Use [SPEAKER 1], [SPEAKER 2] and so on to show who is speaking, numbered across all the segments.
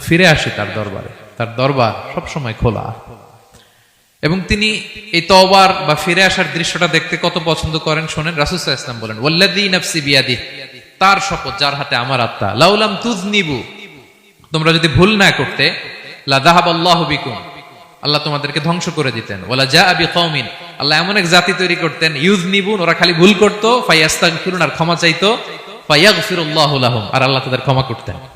[SPEAKER 1] ফিরে আসি তার দরবারে। তার দরবার সবসময় খোলা। এবং তিনি এই তওবার বা ফিরে আসার দৃশ্যটা দেখতে কত পছন্দ করেন শোনেন? রাসুসাহ ইসলাম বলেন বিয়াদি তার শপথ, যার হাতে আমার আত্মা। লাউলাম তুজনিবু তোমরা যদি ভুল না করতে আল্লাহ আল্লাহ তোমাদেরকে ধ্বংস করে দিতেন। ওলা যা আবি কওমিন আল্লাহ এমন এক জাতি তৈরি করতেন ইউজ নিবুন ওরা খালি ভুল করতো, ফাইয়াস্তাগফিরুন আর ক্ষমা চাইতো ফায়াগফিরুল্লাহু লাহুম, আর আল্লাহ তাদের ক্ষমা করতেন।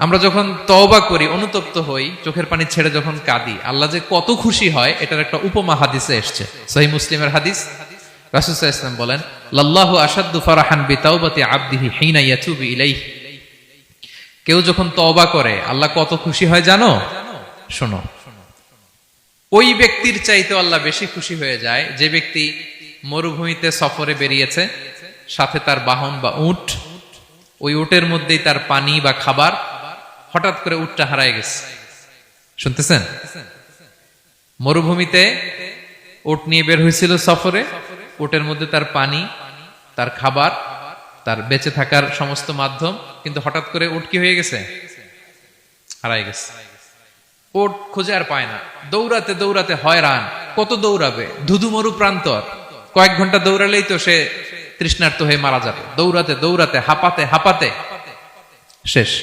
[SPEAKER 1] আমরা যখন তওবা করি, অনুতপ্ত হই, চোখের পানি ছেড়ে যখন কাঁদি, আল্লাহ যে কত খুশি হয়, এটার একটা উপমা হাদিসে এসছে। সহি মুসলিমের হাদিস সাল্লাল্লাহু আলাইহি বলেন, লাল্লাহু আশাদ্দু ফারাহান বিতাওবাতি আবদিহি হিনা ইয়াতুবু ইলাইহি। কেউ যখন তওবা করে, আল্লাহ কত খুশি হয় জানো? শোনো। ওই ব্যক্তির চাইতে আল্লাহ বেশি খুশি হয়ে যায়, যে ব্যক্তি মরুভূমিতে সফরে বেরিয়েছে, সাথে তার বাহন বা উট, ওই উটের মধ্যেই তার পানি বা খাবার হঠাৎ করে উটটা হারায় গেছে। শুনতেছেন? মরুভূমিতে উট নিয়ে বের হয়েছিল সফরে। উটের মধ্যে তার পানি, তার খাবার, তার বেঁচে থাকার সমস্ত মাধ্যম, কিন্তু হঠাৎ করে উট কি হয়ে গেছে? হারাই গেছে। ওট খুঁজে আর পায় না। দৌড়াতে দৌড়াতে হয়রান। কত দৌড়াবে? ধুধু মরু প্রান্তর। কয়েক ঘণ্টা দৌড়ালেই তো সে তৃষ্ণার্ত হয়ে মারা যাবে। দৌড়াতে দৌড়াতে, হাঁপাতে হাঁপাতে। শেষ।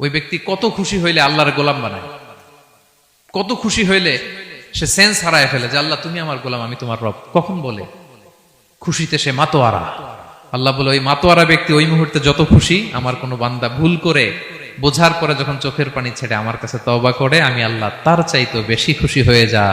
[SPEAKER 1] ওই ব্যক্তি কত খুশি হইলে আল্লাহর গোলাম বানায়। কত খুশি হইলে সে সেন্স হারায় ফেলে যে, আল্লাহ, তুমি আমার গোলাম, আমি তোমার রব। কখন বলে? খুশিতে সে মাতোয়ারা। আল্লাহ বলে, ওই মাতোয়ারা ব্যক্তি ওই মুহূর্তে যত খুশি, আমার কোনো বান্দা ভুল করে বোঝার পরে যখন চোখের পানি ছেড়ে আমার কাছে তওবা করে, আমি আল্লাহ তার চাইতো বেশি খুশি হয়ে যা